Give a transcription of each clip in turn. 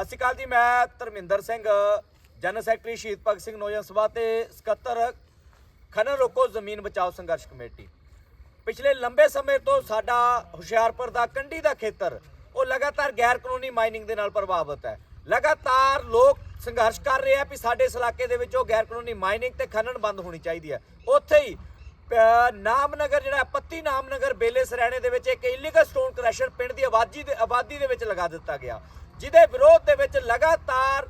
ਸਤਿ ਸ਼੍ਰੀ ਅਕਾਲ ਜੀ, ਮੈਂ ਧਰਮਿੰਦਰ ਸਿੰਘ ਜਨਰਲ ਸੈਕਟਰੀ ਸ਼ਹੀਦ ਭਗਤ ਸਿੰਘ ਨੌਜਵਾਨ ਸਭਾ ਤੇ ਸਕੱਤਰ ਖਨਨ ਰੋਕੋ ਜ਼ਮੀਨ ਬਚਾਓ ਸੰਘਰਸ਼ ਕਮੇਟੀ। ਪਿਛਲੇ ਲੰਬੇ ਸਮੇਂ ਤੋਂ ਸਾਡਾ ਹੁਸ਼ਿਆਰਪੁਰ ਦਾ ਕੰਢੀ ਦਾ ਖੇਤਰ, ਉਹ ਲਗਾਤਾਰ ਗੈਰ ਕਾਨੂੰਨੀ ਮਾਈਨਿੰਗ ਦੇ ਨਾਲ ਪ੍ਰਭਾਵਿਤ ਹੈ। ਲਗਾਤਾਰ ਲੋਕ ਸੰਘਰਸ਼ ਕਰ ਰਹੇ ਆ ਵੀ ਸਾਡੇ ਇਸ ਇਲਾਕੇ ਦੇ ਵਿੱਚ ਉਹ ਗੈਰ ਕਾਨੂੰਨੀ ਮਾਈਨਿੰਗ ਤੇ ਖਨਨ ਬੰਦ ਹੋਣੀ ਚਾਹੀਦੀ ਹੈ। ਉੱਥੇ ਹੀ ਨਾਮਨਗਰ ਜਿਹੜਾ ਪੱਤੀ ਨਾਮਨਗਰ ਬੇਲੇ ਸਰੈਣੇ ਦੇ ਵਿੱਚ ਇੱਕ ਇਲੀਗਲ ਸਟੋਨ ਕ੍ਰੈਸ਼ਰ ਪਿੰਡ ਦੀ ਆਬਾਦੀ ਦੇ ਆਬਾਦੀ ਦੇ ਵਿੱਚ ਲਗਾ ਦਿੱਤਾ ਗਿਆ। ਜਿਹਦੇ ਵਿਰੋਧ ਦੇ ਵਿੱਚ ਲਗਾਤਾਰ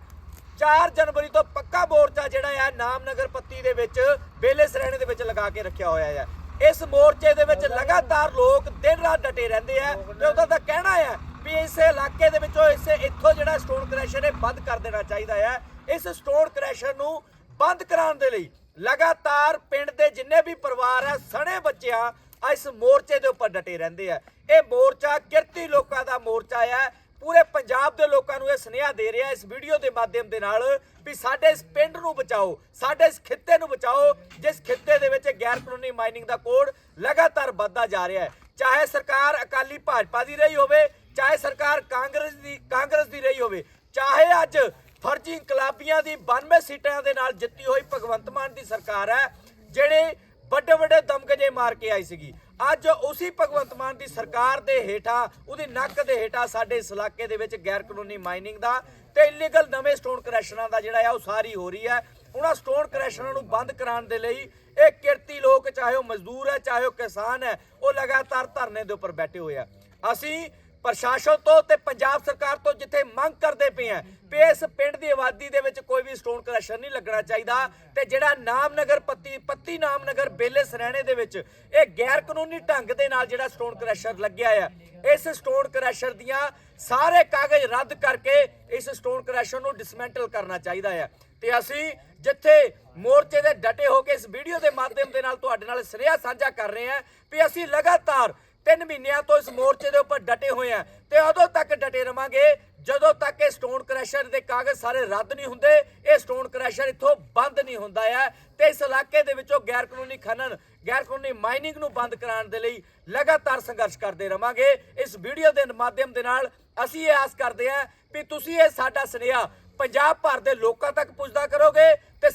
4 ਜਨਵਰੀ ਤੋਂ ਪੱਕਾ ਮੋਰਚਾ ਜਿਹੜਾ ਹੈ ਨਾਮਨਗਰ ਪੱਤੀ ਦੇ ਵਿੱਚ ਬੇਲੇ ਸਰੈਣੇ ਦੇ ਵਿੱਚ ਲਗਾ ਕੇ ਰੱਖਿਆ ਹੋਇਆ ਹੈ ਇਸ ਮੋਰਚੇ ਦੇ ਵਿੱਚ ਲਗਾਤਾਰ ਲੋਕ ਦਿਨ ਰਾਤ ਡਟੇ ਰਹਿੰਦੇ ਆ ਤੇ ਉਹਦਾ ਤਾਂ ਕਹਿਣਾ ਹੈ ਵੀ ਇਸ ਇਲਾਕੇ ਦੇ ਵਿੱਚੋਂ ਇਸੇ ਇੱਥੋਂ ਜਿਹੜਾ ਸਟੋਨ ਕ੍ਰੈਸ਼ਰ ਹੈ ਬੰਦ ਕਰ ਦੇਣਾ ਚਾਹੀਦਾ ਹੈ ਇਸ ਸਟੋਨ ਕ੍ਰੈਸ਼ਰ ਨੂੰ ਬੰਦ ਕਰਾਉਣ ਦੇ ਲਈ ਲਗਾਤਾਰ ਪਿੰਡ ਦੇ ਜਿੰਨੇ ਵੀ ਪਰਿਵਾਰ ਹੈ ਸਣੇ ਬੱਚਿਆਂ ਇਸ ਮੋਰਚੇ ਦੇ ਉੱਪਰ ਡਟੇ ਰਹਿੰਦੇ ਆ। ਇਹ ਮੋਰਚਾ ਕਿਰਤੀ ਲੋਕਾਂ ਦਾ ਮੋਰਚਾ ਹੈ ਪੂਰੇ ਪੰਜਾਬ ਦੇ ਲੋਕਾਂ ਨੂੰ ਇਹ ਸੁਨੇਹਾ ਦੇ ਰਿਹਾ ਇਸ ਵੀਡੀਓ ਦੇ ਮਾਧਿਅਮ ਦੇ ਨਾਲ ਵੀ ਸਾਡੇ ਇਸ ਪਿੰਡ ਨੂੰ ਬਚਾਓ, ਸਾਡੇ ਇਸ ਖਿੱਤੇ ਨੂੰ ਬਚਾਓ, ਜਿਸ ਖਿੱਤੇ ਦੇ ਵਿੱਚ ਗੈਰ ਕਾਨੂੰਨੀ ਮਾਈਨਿੰਗ ਦਾ ਕੋਡ ਲਗਾਤਾਰ ਵੱਧਦਾ ਜਾ ਰਿਹਾ ਹੈ। ਚਾਹੇ ਸਰਕਾਰ ਅਕਾਲੀ ਭਾਜਪਾ ਦੀ ਰਹੀ ਹੋਵੇ, ਚਾਹੇ ਸਰਕਾਰ ਕਾਂਗਰਸ ਦੀ ਕਾਂਗਰਸ ਦੀ ਰਹੀ ਹੋਵੇ, ਚਾਹੇ ਅੱਜ ਫਰਜ਼ੀ ਇਨਕਲਾਬੀਆਂ ਦੀ 92 ਸੀਟਾਂ ਦੇ ਨਾਲ ਜਿੱਤੀ ਹੋਈ ਭਗਵੰਤ ਮਾਨ ਦੀ ਸਰਕਾਰ ਹੈ, ਜਿਹੜੇ ਵੱਡੇ ਵੱਡੇ ਦਮਗਜੇ ਮਾਰ ਕੇ ਆਈ ਸੀਗੀ। ਅੱਜ ਉਸੇ ਭਗਵੰਤ ਮਾਨ ਦੀ ਸਰਕਾਰ ਦੇ ਹੇਠਾਂ, ਉਹਦੀ ਨੱਕ ਦੇ ਹੇਠਾਂ ਸਾਡੇ ਇਸ ਇਲਾਕੇ ਦੇ ਵਿੱਚ ਗੈਰ ਕਾਨੂੰਨੀ ਮਾਈਨਿੰਗ ਦਾ ਤੇ ਇਲੀਗਲ ਨਵੇਂ ਸਟੋਨ ਕਰੈਸ਼ਨਾਂ ਦਾ ਜਿਹੜਾ ਆ, ਉਹ ਸਾਰੀ ਹੋ ਰਹੀ ਹੈ। ਉਹਨਾਂ ਸਟੋਨ ਕਰੈਸ਼ਨਾਂ ਨੂੰ ਬੰਦ ਕਰਾਉਣ ਦੇ ਲਈ ਇਹ ਕਿਰਤੀ ਲੋਕ, ਚਾਹੇ ਉਹ ਮਜ਼ਦੂਰ ਹੈ, ਚਾਹੇ ਉਹ ਕਿਸਾਨ ਹੈ, ਉਹ ਲਗਾਤਾਰ ਧਰਨੇ ਦੇ ਉੱਪਰ ਬੈਠੇ ਹੋਏ ਆ। ਅਸੀਂ ਪ੍ਰਸ਼ਾਸਨ ਤੋਂ ਤੇ ਪੰਜਾਬ ਸਰਕਾਰ ਤੋਂ ਜਿੱਥੇ ਮੰਗ ਕਰਦੇ ਪਏ ਆ, ਵੀ ਇਸ ਪਿੰਡ ਦੀ ਆਬਾਦੀ ਦੇ ਵਿੱਚ ਕੋਈ ਵੀ ਸਟੋਨ ਕ੍ਰੈਸ਼ਰ ਨਹੀਂ ਲੱਗਣਾ ਚਾਹੀਦਾ ਤੇ ਜਿਹੜਾ ਨਾਮਨਗਰ ਪੱਤੀ ਪੱਤੀ ਨਾਮਨਗਰ ਬੇਲੇ ਸਰੈਣੇ ਦੇ ਵਿੱਚ ਇਹ ਗੈਰ ਕਾਨੂੰਨੀ ਢੰਗ ਦੇ ਨਾਲ ਜਿਹੜਾ ਸਟੋਨ ਕ੍ਰੈਸ਼ਰ ਲੱਗਿਆ ਆ, ਇਸ ਸਟੋਨ ਕ੍ਰੈਸ਼ਰ ਦੀਆਂ ਸਾਰੇ ਕਾਗਜ਼ ਰੱਦ ਕਰਕੇ ਇਸ ਸਟੋਨ ਕ੍ਰੈਸ਼ਰ ਨੂੰ ਡਿਸਮੈਂਟਲ ਕਰਨਾ ਚਾਹੀਦਾ ਆ। ਤੇ ਅਸੀਂ ਜਿੱਥੇ ਮੋਰਚੇ ਦੇ ਡਟੇ ਹੋ ਕੇ ਇਸ ਵੀਡੀਓ ਦੇ ਮਾਧਿਅਮ ਦੇ ਨਾਲ ਤੁਹਾਡੇ ਨਾਲ ਸੁਨੇਹਾ ਸਾਂਝਾ ਕਰ ਰਹੇ ਹਾਂ ਵੀ ਅਸੀਂ ਲਗਾਤਾਰ ਤਿੰਨ ਮਹੀਨਿਆਂ ਤੋਂ ਇਸ ਮੋਰਚੇ ਦੇ ਉੱਪਰ ਡਟੇ ਹੋਏ ਆ। ਤੇ ਉਦੋਂ ਤੱਕ ਡਟੇ ਰਵਾਂਗੇ। ਜਦੋਂ ਤੱਕ ਇਹ ਸਟੋਨ ਕ੍ਰੈਸ਼ਰ ਦੇ ਕਾਗਜ਼ ਸਾਰੇ ਰੱਦ ਨਹੀਂ ਹੁੰਦੇ, ਇਹ ਸਟੋਨ ਕ੍ਰੈਸ਼ਰ ਇੱਥੋਂ ਬੰਦ ਨਹੀਂ ਹੁੰਦਾ ਹੈ ਤੇ ਇਸ ਇਲਾਕੇ ਦੇ ਵਿੱਚੋਂ ਗੈਰ ਕਾਨੂੰਨੀ ਖਨਨ ਗੈਰ ਕਾਨੂੰਨੀ ਮਾਈਨਿੰਗ ਨੂੰ ਬੰਦ ਕਰਾਉਣ ਦੇ ਲਈ ਲਗਾਤਾਰ ਸੰਘਰਸ਼ ਕਰਦੇ ਰਵਾਂਗੇ। ਇਸ ਵੀਡੀਓ ਦੇ ਮਾਧਿਅਮ ਦੇ ਨਾਲ ਅਸੀਂ ਇਹ ਆਸ ਕਰਦੇ ਹਾਂ ਵੀ ਤੁਸੀਂ ਇਹ ਸਾਡਾ ਸੁਨੇਹਾ ਪੰਜਾਬ ਭਰ ਦੇ ਲੋਕਾਂ ਤੱਕ ਪੁੱਜਦਾ ਕਰੋਗੇ ਤੇ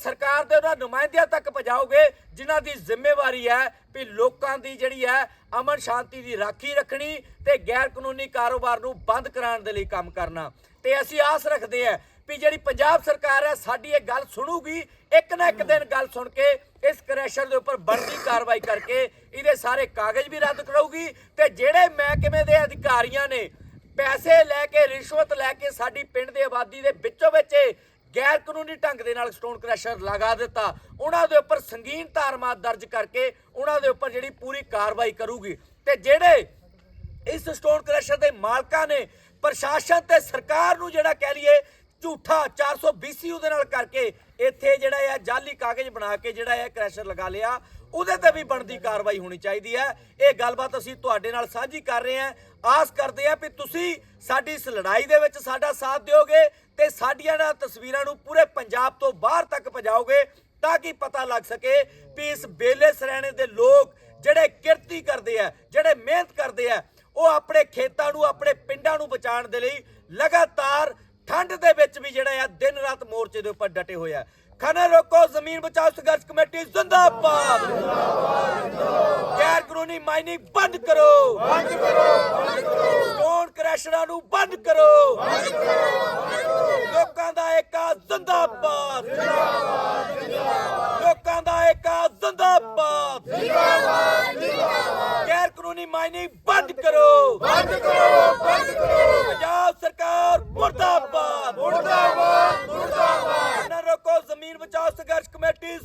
ਨੁਮਾਇੰਦਿਆਂ ਤੱਕ ਪਹੁੰਚਾਓਗੇ ਜਿਨ੍ਹਾਂ ਦੀ ਜ਼ਿੰਮੇਵਾਰੀ ਹੈ ਵੀ ਲੋਕਾਂ ਦੀ ਜਿਹੜੀ ਹੈ ਅਮਨ ਸ਼ਾਂਤੀ ਦੀ ਰਾਖੀ ਰੱਖਣੀ ਤੇ ਗੈਰ ਕਾਨੂੰਨੀ ਕਾਰੋਬਾਰ ਨੂੰ ਬੰਦ ਕਰਾਉਣ ਦੇ ਲਈ ਕੰਮ ਕਰਨਾ। ਤੇ ਅਸੀਂ ਆਸ ਰੱਖਦੇ ਹਾਂ ਵੀ ਜਿਹੜੀ ਪੰਜਾਬ ਸਰਕਾਰ ਹੈ, ਸਾਡੀ ਇਹ ਗੱਲ ਸੁਣੂਗੀ, ਇੱਕ ਨਾ ਇੱਕ ਦਿਨ ਗੱਲ ਸੁਣ ਕੇ ਇਸ ਕ੍ਰੈਸ਼ਰ ਦੇ ਉੱਪਰ ਬਣਦੀ ਕਾਰਵਾਈ ਕਰਕੇ ਇਹਦੇ ਸਾਰੇ ਕਾਗਜ਼ ਵੀ ਰੱਦ ਕਰਾਊਗੀ ਤੇ ਜਿਹੜੇ ਮਹਿਕਮੇ ਦੇ ਅਧਿਕਾਰੀਆਂ ਨੇ ਪੈਸੇ ਲੈ ਕੇ, ਰਿਸ਼ਵਤ ਲੈ ਕੇ ਸਾਡੀ ਪਿੰਡ ਦੀ ਆਬਾਦੀ ਦੇ ਵਿੱਚੋਂ ਵਿੱਚ ਗੈਰ ਕਾਨੂੰਨੀ ਢੰਗ ਦੇ ਨਾਲ ਸਟੋਨ ਕ੍ਰੈਸ਼ਰ ਲਗਾ ਦਿੱਤਾ। ਉਹਨਾਂ ਦੇ ਉੱਪਰ ਸੰਗੀਨ ਧਾਰਮਾਤ ਦਰਜ ਕਰਕੇ ਉਹਨਾਂ ਦੇ ਉੱਪਰ ਜਿਹੜੀ ਪੂਰੀ ਕਾਰਵਾਈ ਕਰੂਗੀ। ਤੇ ਜਿਹੜੇ ਇਸ ਸਟੋਨ ਕ੍ਰੈਸ਼ਰ ਦੇ ਮਾਲਕਾਂ ਨੇ ਪ੍ਰਸ਼ਾਸਨ ਤੇ ਸਰਕਾਰ ਨੂੰ ਜਿਹੜਾ ਕਹਿ ਲਈਏ ਝੂਠਾ 420 ਉਹਦੇ ਨਾਲ ਕਰਕੇ ਇੱਥੇ ਜਿਹੜਾ ਹੈ ਜਾਲੀ ਕਾਗਜ਼ ਬਣਾ ਕੇ ਜਿਹੜਾ ਹੈ ਕ੍ਰੈਸ਼ਰ ਲਗਾ ਲਿਆ। ਉਹਦੇ ਤੇ ਵੀ ਬਣਦੀ ਕਾਰਵਾਈ ਹੋਣੀ ਚਾਹੀਦੀ ਹੈ। ਇਹ ਗੱਲਬਾਤ ਅਸੀਂ ਤੁਹਾਡੇ ਨਾਲ ਸਾਂਝੀ ਕਰ ਰਹੇ ਹਾਂ। ਆਸ ਕਰਦੇ ਹਾਂ ਵੀ ਤੁਸੀਂ ਸਾਡੀ ਇਸ ਲੜਾਈ ਦੇ ਵਿੱਚ ਸਾਡਾ ਸਾਥ ਦਿਓਗੇ ਤੇ ਸਾਡੀਆਂ ਨਾ ਤਸਵੀਰਾਂ ਨੂੰ ਪੂਰੇ ਪੰਜਾਬ ਤੋਂ ਬਾਹਰ ਤੱਕ ਪਹੁੰਚਾਓਗੇ ਤਾਂ ਕਿ ਪਤਾ ਲੱਗ ਸਕੇ ਵੀ ਇਸ ਬੇਲੇ ਸਰੈਣੇ ਦੇ ਲੋਕ ਜਿਹੜੇ ਕਿਰਤੀ ਕਰਦੇ ਆ, ਜਿਹੜੇ ਮਿਹਨਤ ਕਰਦੇ ਆ, ਉਹ ਆਪਣੇ ਖੇਤਾਂ ਨੂੰ, ਆਪਣੇ ਪਿੰਡਾਂ ਨੂੰ ਬਚਾਉਣ ਦੇ ਲਈ ਲਗਾਤਾਰ ਠੰਡ ਦੇ ਵਿੱਚ ਵੀ ਜਿਹੜਾ ਆ ਦਿਨ ਰਾਤ ਮੋਰਚੇ ਦੇ ਉੱਪਰ ਡਟੇ ਹੋਏ ਆ। ਖਨਨ ਰੋਕੋ, ਜ਼ਮੀਨ ਬਚਾਓ, ਸੰਘਰਸ਼ ਕਮੇਟੀ ਜ਼ਿੰਦਾਬਾਦ। ਗੈਰ ਕਾਨੂੰਨੀ ਮਾਈਨਿੰਗ ਬੰਦ ਕਰੋ। ਬੰਦ ਕਰੋ ਸਟੋਨ ਕ੍ਰੈਸ਼ਰਾਂ ਨੂੰ ਬੰਦ ਕਰੋ। ਬੰਦ ਕਰੋ ਲੋਕਾਂ ਦਾ ਏਕਾ ਜ਼ਿੰਦਾਬਾਦ। ਲੋਕਾਂ ਦਾ ਏਕਾ ਜ਼ਿੰਦਾਬਾਦ। ਗੈਰ ਕਾਨੂੰਨੀ ਮਾਈਨਿੰਗ ਬੰਦ ਕਰੋ। ਬੰਦ ਕਰੋ ਬੰਦ ਕਰੋ ਪੰਜਾਬ ਸਰਕਾਰ ਮੁਰਦਾਬਾਦ ਮੁਰਦਾਬਾਦ ਮੁਰਦਾਬਾਦ।